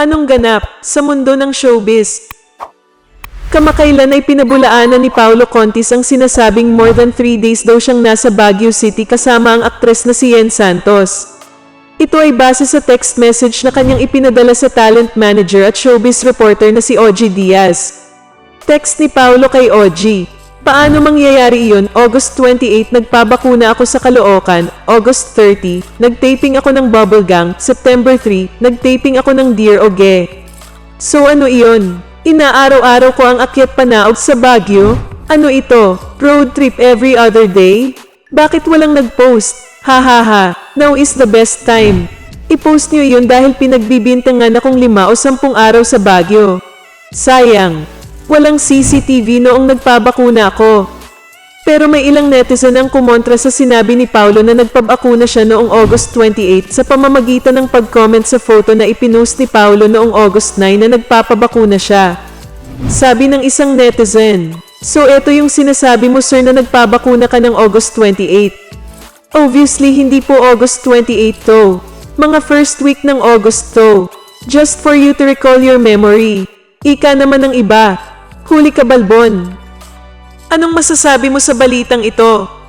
Anong ganap sa mundo ng showbiz? Kamakailan ay pinabulaanan ni Paolo Contis ang sinasabing more than 3 days daw siyang nasa Baguio City kasama ang aktres na si Yen Santos. Ito ay base sa text message na kanyang ipinadala sa talent manager at showbiz reporter na si Ogie Diaz. Text ni Paolo kay Ogie. Paano mangyayari iyon? August 28, nagpabakuna ako sa Caloocan. August 30, nagtaping ako ng Bubble Gang. September 3, nagtaping ako ng Dear Oge. So ano iyon? Inaaraw-araw ko ang akyat panaog sa Baguio? Ano ito? Road trip every other day? Bakit walang nag-post? Ha now is the best time. I-post niyo iyon dahil pinagbibintangan akong lima o sampung araw sa Baguio. Sayang, walang CCTV noong nagpabakuna ako. Pero may ilang netizen ang kumontra sa sinabi ni Paulo na nagpabakuna siya noong August 28 sa pamamagitan ng pag-comment sa photo na ipinost ni Paulo noong August 9 na nagpapabakuna siya. Sabi ng isang netizen, So eto yung sinasabi mo sir na nagpabakuna ka ng August 28. Obviously hindi po August 28 to. Mga first week ng August to. Just for you to recall your memory. Ika naman ng iba. Huli ka balbon. Anong masasabi mo sa balitang ito?